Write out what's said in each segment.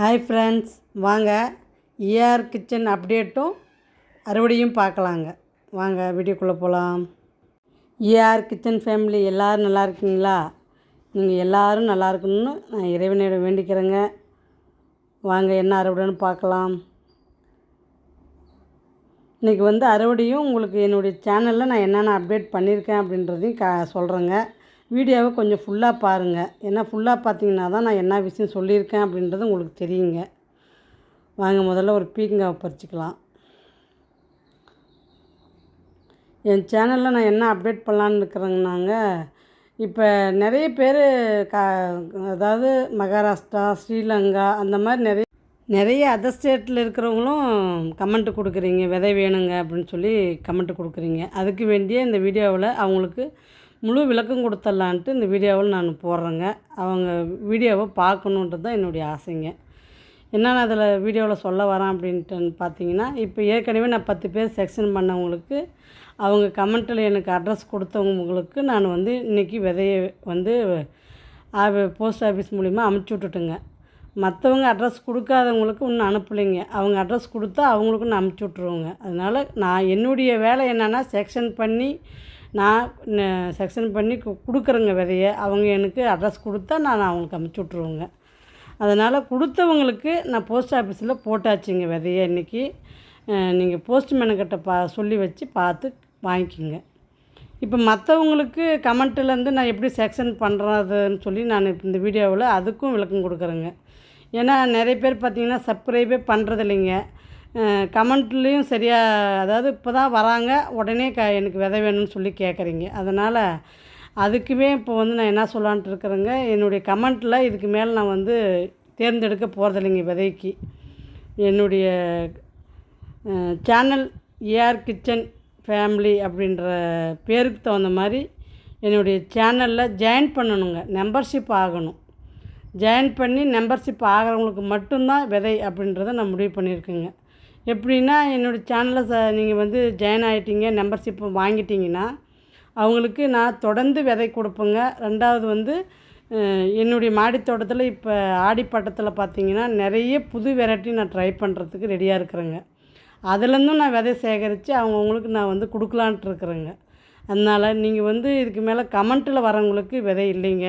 Hi friends வாங்க. AR kitchen அப்டேட்டும் அறுவடையும் பார்க்கலாங்க. வாங்க வீடியோக்குள்ளே போகலாம் ஏஆர் கிச்சன் ஃபேமிலி எல்லோரும் நல்லா இருக்கீங்களா? நீங்கள் எல்லோரும் நல்லா இருக்கணும்னு நான் இறைவனிடம் வேண்டிக்கிறேங்க. வாங்க என்ன அறுவடைன்னு பார்க்கலாம். இன்றைக்கி வந்து அறுவடையும் உங்களுக்கு என்னுடைய சேனலில் நான் என்னென்ன அப்டேட் பண்ணியிருக்கேன் அப்படின்றதையும் கா சொல்கிறேங்க வீடியோவை கொஞ்சம் ஃபுல்லாக பாருங்கள் ஏன்னா ஃபுல்லாக பார்த்தீங்கன்னா தான் நான் என்ன விஷயம் சொல்லியிருக்கேன் அப்படின்றது உங்களுக்கு தெரியுங்க. வாங்க முதல்ல ஒரு பீக்கங்காவை பறிச்சுக்கலாம். என் சேனலில் நான் என்ன அப்டேட் பண்ணலான்னு இருக்கிறேங்கனாங்க இப்போ நிறைய பேர் கா அதாவது மகாராஷ்டிரா ஸ்ரீலங்கா அந்த மாதிரி நிறைய நிறைய அதர் ஸ்டேட்டில் இருக்கிறவங்களும் கமெண்ட்டு கொடுக்குறீங்க. விதை வேணுங்க அப்படின்னு சொல்லி கமெண்ட்டு கொடுக்குறீங்க. அதுக்கு வேண்டிய இந்த வீடியோவில் அவங்களுக்கு முழு விளக்கம் கொடுத்துடலான்ட்டு இந்த வீடியோவில் நான் போடுறேங்க. அவங்க வீடியோவை பார்க்கணுன்றது தான் என்னுடைய ஆசைங்க. என்னென்ன அதில் வீடியோவில் சொல்ல வரேன் அப்படின்ட்டு பார்த்தீங்கன்னா இப்போ ஏற்கனவே நான் பத்து பேர் செக்ஷன் பண்ணவங்களுக்கு அவங்க கமெண்ட்டில் எனக்கு அட்ரஸ் கொடுத்தவங்களுக்கு நான் வந்து இன்றைக்கி விதையை வந்து போஸ்ட் ஆஃபீஸ் மூலிமா அமுச்சு விட்டுட்டுங்க. மற்றவங்க அட்ரஸ் கொடுக்காதவங்களுக்கு இன்னும் அனுப்பலைங்க. அவங்க அட்ரஸ் கொடுத்தா அவங்களுக்கு நான் அமுச்சு விட்ருவோங்க அதனால் நான் என்னுடைய வேலை என்னென்னா செக்ஷன் பண்ணி நான் செக்ஷன் பண்ணி கு கொடுக்குறேங்க விதையை. அவங்க எனக்கு அட்ரஸ் கொடுத்தா நான் அவங்களுக்கு அமுச்சு விட்ருவோங்க அதனால் கொடுத்தவங்களுக்கு நான் போஸ்ட் ஆஃபீஸில் போட்டாச்சுங்க விதையை இன்றைக்கி நீங்கள் போஸ்ட்மேனுக்கிட்ட பா சொல்லி வச்சு பார்த்து வாங்கிக்கோங்க. இப்போ மற்றவங்களுக்கு கமெண்ட்லேருந்து நான் எப்படி செக்ஷன் பண்ணுறதுன்னு சொல்லி நான் இப்போ இந்த வீடியோவில் அதுக்கும் விளக்கம் கொடுக்குறேங்க. ஏன்னா நிறைய பேர் பார்த்திங்கன்னா சப்ஸ்கிரைபே பண்ணுறது இல்லைங்க கமெண்ட்லேயும் சரியாக அதாவது இப்போ தான் வராங்க உடனே க எனக்கு விதை வேணும்னு சொல்லி கேட்குறீங்க அதனால் அதுக்குமே இப்போ வந்து நான் என்ன சொல்லான்ட்டு இருக்கிறேங்க என்னுடைய கமெண்ட்டில் இதுக்கு மேலே நான் வந்து தேர்ந்தெடுக்க போகிறதில்லைங்க விதைக்கு. என்னுடைய சேனல் ஏஆர் கிச்சன் ஃபேமிலி அப்படின்ற பேருக்கு தகுந்த மாதிரி என்னுடைய சேனலில் ஜாயின் பண்ணணுங்க மெம்பர்ஷிப் ஆகணும். ஜாயின் பண்ணி மெம்பர்ஷிப் ஆகிறவங்களுக்கு மட்டும்தான் விதை அப்படின்றத நான் முடிவு பண்ணியிருக்கேங்க. எப்படின்னா என்னோடய சேனலில் ச நீங்கள் வந்து ஜாயின் ஆகிட்டீங்க மெம்பர்ஷிப் வாங்கிட்டீங்கன்னா அவங்களுக்கு நான் தொடர்ந்து விதை கொடுப்பேங்க. ரெண்டாவது வந்து என்னுடைய மாடித்தோட்டத்தில் இப்போ ஆடிப்பட்டத்தில் பார்த்தீங்கன்னா நிறைய புது வெரைட்டி நான் ட்ரை பண்ணுறதுக்கு ரெடியாக இருக்கிறேங்க. அதுலேருந்தும் நான் விதை சேகரித்து அவங்கவுங்களுக்கு நான் வந்து கொடுக்கலான்ட்டு இருக்கிறேங்க. அதனால் நீங்கள் வந்து இதுக்கு மேலே கமெண்ட்டில் வரவங்களுக்கு விதை இல்லைங்க.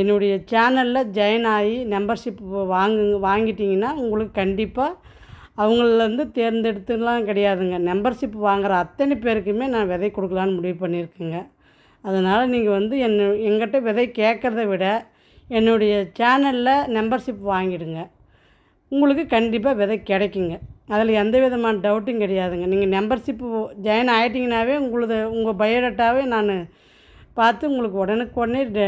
என்னுடைய சேனலில் ஜாயின் ஆகி மெம்பர்ஷிப் வாங்குங்க வாங்கிட்டிங்கன்னா உங்களுக்கு கண்டிப்பாக அவங்களேருந்து தேர்ந்தெடுத்துலாம் கிடையாதுங்க. மெம்பர்ஷிப் வாங்குகிற அத்தனை பேருக்குமே நான் விதை கொடுக்கலான்னு முடிவு பண்ணியிருக்கேங்க. அதனால் நீங்கள் வந்து என்ன எங்கிட்ட விதை கேட்குறத விட என்னுடைய சேனலில் மெம்பர்ஷிப் வாங்கிடுங்க. உங்களுக்கு கண்டிப்பாக விதை கிடைக்குங்க. அதில் எந்த விதமான டவுட்டும் கிடையாதுங்க. நீங்கள் மெம்பர்ஷிப்பு ஜாயின் ஆகிட்டிங்கனாவே உங்களது உங்கள் பயோடேட்டாவே நான் பார்த்து உங்களுக்கு உடனுக்கு உடனே டெ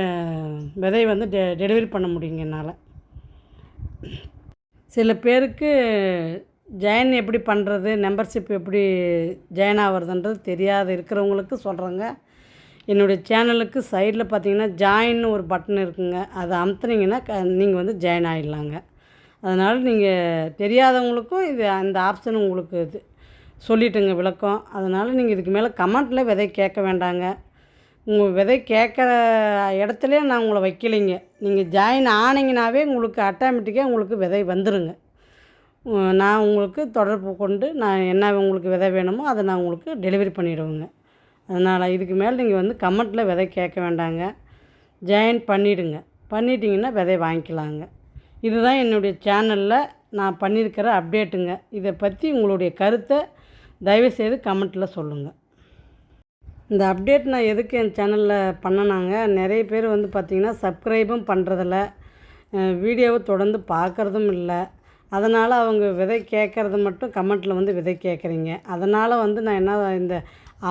விதை வந்து டெ டெலிவரி பண்ண முடியுங்க என்னால். சில பேருக்கு ஜாயின் எப்படி பண்ணுறது மெம்பர்ஷிப் எப்படி ஜாயின் ஆகிறதுன்றது தெரியாத இருக்கிறவங்களுக்கு சொல்கிறேங்க என்னுடைய சேனலுக்கு சைடில் பார்த்தீங்கன்னா ஜாயின்னு ஒரு பட்டன் இருக்குங்க. அதை அமுத்துனீங்கன்னா க நீங்கள் வந்து ஜாயின் ஆகிடலாங்க அதனால் நீங்கள் தெரியாதவங்களுக்கும் இது அந்த ஆப்ஷன் உங்களுக்கு இது சொல்லிட்டுங்க விளக்கம். அதனால் நீங்கள் இதுக்கு மேலே கமெண்ட்டில் விதை கேட்க வேண்டாங்க. உங்கள் விதை கேட்குற இடத்துலையே நான் உங்களை வைக்கலைங்க. நீங்கள் ஜாயின் ஆனீங்கனாவே உங்களுக்கு ஆட்டோமேட்டிக்காக உங்களுக்கு விதை வந்துடுங்க நான் உங்களுக்கு தொடர்பு கொண்டு நான் என்ன உங்களுக்கு விதை வேணுமோ அதை நான் உங்களுக்கு டெலிவரி பண்ணிவிடுவேங்க அதனால் இதுக்கு மேலே நீங்கள் வந்து கமெண்ட்டில் விதை கேட்க வேண்டாங்க. ஜாயின் பண்ணிவிடுங்க பண்ணிட்டீங்கன்னா விதை வாங்கிக்கலாங்க. இதுதான் என்னுடைய சேனலில் நான் பண்ணியிருக்கிற அப்டேட்டுங்க இதை பற்றி உங்களுடைய கருத்தை தயவுசெய்து கமெண்ட்டில் சொல்லுங்கள் இந்த அப்டேட் நான் எதுக்கு என் சேனலில் பண்ணனாங்க? நிறைய பேர் வந்து பார்த்திங்கன்னா சப்ஸ்கிரைபும் பண்ணுறதில்ல வீடியோவை தொடர்ந்து பார்க்குறதும் இல்லை. அதனால் அவங்க விதை கேட்குறது மட்டும் கமெண்ட்டில் வந்து விதை கேட்குறீங்க. அதனால் வந்து நான் என்ன இந்த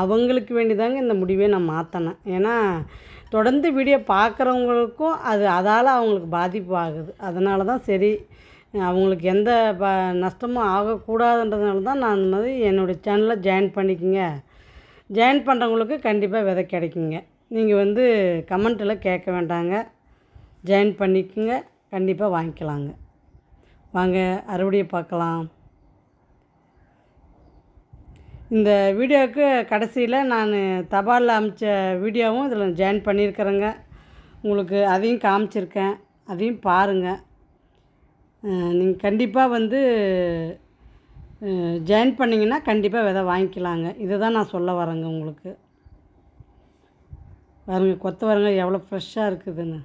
அவங்களுக்கு வேண்டி தாங்க இந்த முடிவே நான் மாற்றினேன் ஏன்னா தொடர்ந்து வீடியோ பார்க்குறவங்களுக்கும் அது அதால் அவங்களுக்கு பாதிப்பு ஆகுது. அதனால தான் சரி அவங்களுக்கு எந்த ப நஷ்டமும் ஆகக்கூடாதுன்றதுனால தான் நான் அந்த மாதிரி என்னுடைய சேனலில் ஜாயின் பண்ணிக்கோங்க. ஜாயின் பண்ணுறவங்களுக்கு கண்டிப்பாக விதை கிடைக்குங்க. நீங்கள் வந்து கமெண்ட்டில் கேட்க வேண்டாங்க. ஜாயின் பண்ணிக்கோங்க. கண்டிப்பாக வாங்கிக்கலாங்க. வாங்க அறுவடையை பார்க்கலாம். இந்த வீடியோவுக்கு கடைசியில் நான் தபாலில் அமிச்ச வீடியோவும் இதில் ஜாயின் பண்ணியிருக்கிறேங்க. உங்களுக்கு அதையும் காமிச்சிருக்கேன். அதையும் பாருங்கள் நீங்கள் கண்டிப்பாக வந்து ஜாயின் பண்ணிங்கன்னா கண்டிப்பாக விதை வாங்கிக்கலாங்க. இதை தான் நான் சொல்ல வரேங்க உங்களுக்கு. பாருங்க கொத்தவரங்க எவ்வளோ ஃப்ரெஷ்ஷாக இருக்குதுன்னு.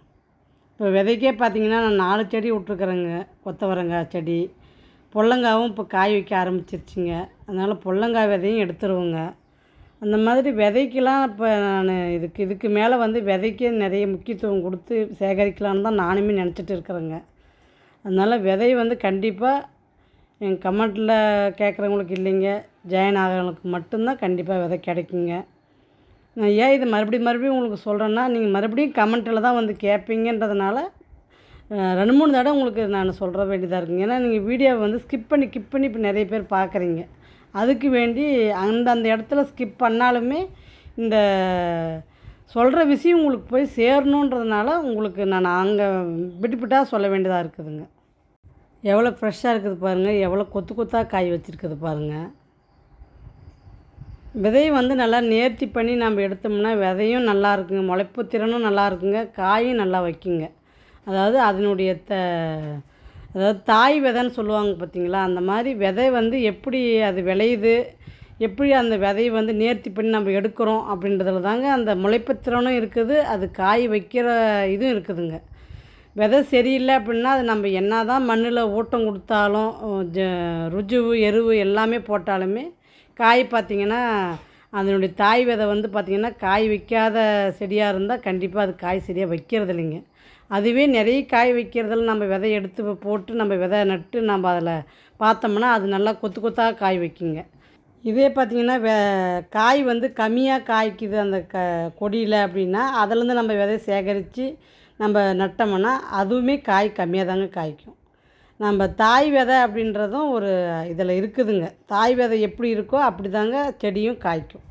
இப்போ விதைக்கே பார்த்தீங்கன்னா நான் நாலு செடி விட்ருக்குறேங்க கொத்தவரங்காய் செடி. பொல்லங்காவும் இப்போ காய் வைக்க ஆரம்பிச்சிருச்சுங்க. அதனால் புடலங்காய் விதையும் எடுத்துருவோங்க. அந்த மாதிரி விதைக்கெலாம் இப்போ நான் இதுக்கு இதுக்கு மேலே வந்து விதைக்கே நிறைய முக்கியத்துவம் கொடுத்து சேகரிக்கலான்னு தான் நானுமே நினச்சிட்டு இருக்கிறேங்க. அதனால் விதை வந்து கண்டிப்பாக என் கமெண்ட்டில் கேட்குறவங்களுக்கு இல்லைங்க. ஜாயின் ஆகிறவங்களுக்கு மட்டும்தான் கண்டிப்பாக விதை கிடைக்குங்க. நான் ஏன் இது மறுபடியும் மறுபடியும் உங்களுக்கு சொல்கிறேன்னா நீங்கள் மறுபடியும் கமெண்ட்டில் தான் வந்து கேட்பீங்கன்றதுனால ரெண்டு மூணு தடவை உங்களுக்கு நான் சொல்கிற வேண்டியதாக இருக்குங்க. ஏன்னா நீங்கள் வீடியோவை வந்து ஸ்கிப் பண்ணி கிப் பண்ணி இப்போ நிறைய பேர் பார்க்குறீங்க அதுக்கு வேண்டி அந்த அந்த இடத்துல ஸ்கிப் பண்ணாலுமே இந்த சொல்கிற விஷயம் உங்களுக்கு போய் சேரணுன்றதுனால உங்களுக்கு நான் அங்கே விட்டுப்பிட்டாக சொல்ல வேண்டியதாக இருக்குதுங்க. எவ்வளோ ஃப்ரெஷ்ஷாக இருக்குது பாருங்கள் எவ்வளோ கொத்து கொத்தாக காய் வச்சுருக்குது பாருங்கள் விதையை வந்து நல்லா நேர்த்தி பண்ணி நம்ம எடுத்தோம்னா விதையும் நல்லா இருக்குங்க. முளைப்பு திறனும் நல்லா இருக்குங்க. காயும் நல்லா வைக்குங்க. அதாவது அதனுடைய த அதாவது தாய் விதைன்னு சொல்லுவாங்க பார்த்தீங்களா? அந்த மாதிரி விதை வந்து எப்படி அது விளையுது? எப்படி அந்த விதையை வந்து நேர்த்தி பண்ணி நம்ம எடுக்கிறோம் அப்படின்றதுல தாங்க அந்த முளைப்பு திறனும் இருக்குது. அது காய் வைக்கிற இதுவும் இருக்குதுங்க. விதை சரியில்லை அப்படின்னா அது நம்ம என்ன தான் மண்ணில் ஊட்டம் கொடுத்தாலும் ஜ ருஜுவு எருவு எல்லாமே போட்டாலுமே காய் பார்த்திங்கன்னா அதனுடைய தாய் விதை வந்து பார்த்திங்கன்னா காய் வைக்காத செடியாக இருந்தால் கண்டிப்பாக அது காய் சரியாக வைக்கிறது இல்லைங்க அதுவே நிறைய காய் வைக்கிறதில் நம்ம விதை எடுத்து போட்டு நம்ம விதை நட்டு நம்ம அதில் பார்த்தோம்னா அது நல்லா கொத்து கொத்தாக காய் வைக்குங்க. இதே பார்த்திங்கன்னா வே காய் வந்து கம்மியாக காய்க்குது அந்த க கொடியில் அப்படின்னா அதுலேருந்து நம்ம விதைய சேகரித்து நம்ம நட்டோம்னா அதுவுமே காய் கம்மியாக தாங்க காய்க்கும். நம்ம தாய் விதை அப்படின்றதும் ஒரு இதில் இருக்குதுங்க. தாய் விதை எப்படி இருக்கோ அப்படி தாங்க செடியும் காய்க்கும்.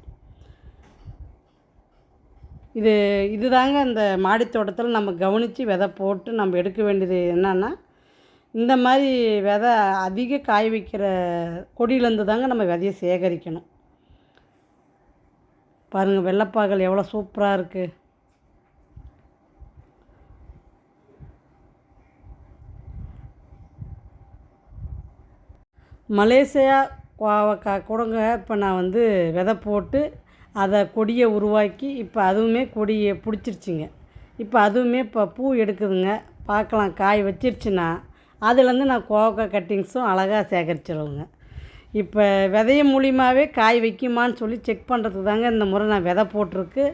இது இதுதாங்க இந்த மாடித்தோட்டத்தில் நம்ம கவனித்து விதை போட்டு நம்ம எடுக்க வேண்டியது என்னென்னா இந்த மாதிரி விதை அதிக காய் வைக்கிற கொடியிலேருந்து தாங்க நம்ம விதையை சேகரிக்கணும். பாருங்கள் வெள்ளைப்பாகல் எவ்வளோ சூப்பராக இருக்குது மலேசியா கோவக்காய் கூடங்க இப்போ நான் வந்து விதை போட்டு அதை கொடியை உருவாக்கி இப்போ அதுவுமே கொடியை பிடிச்சிருச்சிங்க. இப்போ அதுவுமே இப்போ பூ எடுக்குதுங்க. பார்க்கலாம் காய் வச்சிருச்சுன்னா அதுலேருந்து நான் கோவக்காய் கட்டிங்ஸும் அழகாக சேகரிச்சிடுவேங்க இப்போ விதைய மூலியமாகவே காய் வைக்குமான்னு சொல்லி செக் பண்ணுறதுக்கு தாங்க இந்த முறை நான் விதை போட்டிருக்கு.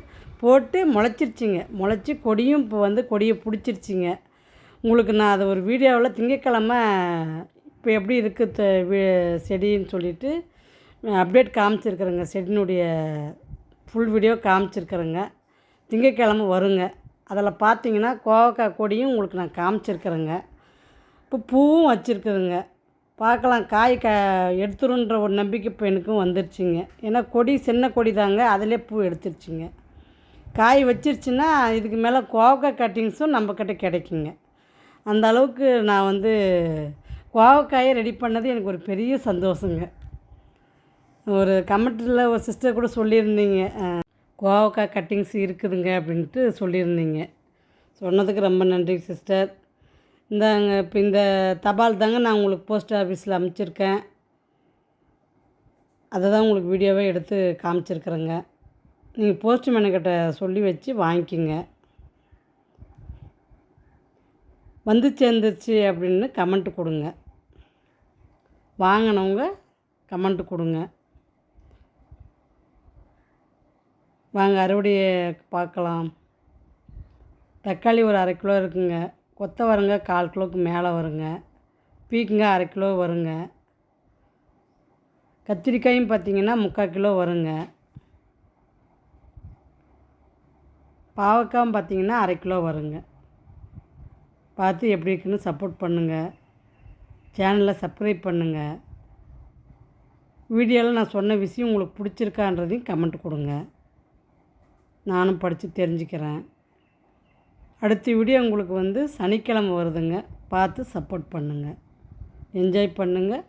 போட்டு முளைச்சிருச்சிங்க. முளைச்சி கொடியும் இப்போ வந்து கொடியை பிடிச்சிருச்சிங்க. உங்களுக்கு நான் அதை ஒரு வீடியோவில் திங்கக்கிழமை இப்போ எப்படி இருக்குது செடின்னு சொல்லிட்டு அப்டேட் காமிச்சிருக்கிறேங்க. செடினுடைய ஃபுல் வீடியோ காமிச்சிருக்கிறேங்க. திங்கக்கிழமை வருங்க. அதில் பார்த்தீங்கன்னா கோவக்காய் கொடியும் உங்களுக்கு நான் காமிச்சிருக்கிறேங்க. இப்போ பூவும் வச்சுருக்குதுங்க. பார்க்கலாம் காய் க எடுத்துருன்ற ஒரு நம்பிக்கை இப்போ எனக்கும் வந்துருச்சுங்க. ஏன்னா கொடி சின்ன கொடி தாங்க அதிலே பூ எடுத்துருச்சுங்க. காய் வச்சிருச்சுன்னா இதுக்கு மேலே கோவக்காய் கட்டிங்ஸும் நம்மக்கிட்ட கிடைக்குங்க. அந்த அளவுக்கு நான் வந்து கோவக்காயை ரெடி பண்ணது எனக்கு ஒரு பெரிய சந்தோஷங்க. ஒரு கமெண்ட்டில் ஒரு சிஸ்டர் கூட சொல்லியிருந்தீங்க. கோவக்காய் கட்டிங்ஸ் இருக்குதுங்க அப்படின்ட்டு சொல்லியிருந்தீங்க. சொன்னதுக்கு ரொம்ப நன்றி சிஸ்டர். இந்தாங்க இப்போ இந்த தபால் தாங்க நான் உங்களுக்கு போஸ்ட் ஆஃபீஸில் அனுப்பிச்சிருக்கேன் அதை தான் உங்களுக்கு வீடியோவே எடுத்து காமிச்சிருக்கிறேங்க. நீங்கள் போஸ்ட்மேனுக்கிட்ட சொல்லி வச்சு வாங்கிக்கிங்க. வந்து சேர்ந்துருச்சு அப்படின்னு கமெண்ட் கொடுங்க. வாங்கினவங்க கமெண்ட் கொடுங்க. வாங்க அறுவடையை பார்க்கலாம். தக்காளி ஒரு அரை கிலோ இருக்குங்க. கொத்தவரங்க கால் கிலோவுக்கு மேலே வருங்க. பீக்குங்க அரை கிலோ வருங்க. கத்திரிக்காயும் பார்த்தீங்கன்னா முக்கால் கிலோ வருங்க. பாவக்காயும் பார்த்தீங்கன்னா அரை கிலோ வருங்க. பார்த்து எப்படி இருக்குன்னு சப்போர்ட் பண்ணுங்கள் சேனலை சப்ஸ்கிரைப் பண்ணுங்கள் வீடியோவில் நான் சொன்ன விஷயம் உங்களுக்கு பிடிச்சிருக்கான்றதையும் கமெண்ட் கொடுங்க. நானும் படித்து தெரிஞ்சுக்கிறேன். அடுத்த வீடியோ உங்களுக்கு வந்து சனிக்கிழமை வருதுங்க. பார்த்து சப்போர்ட் பண்ணுங்கள் என்ஜாய் பண்ணுங்கள்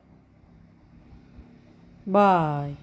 பாய்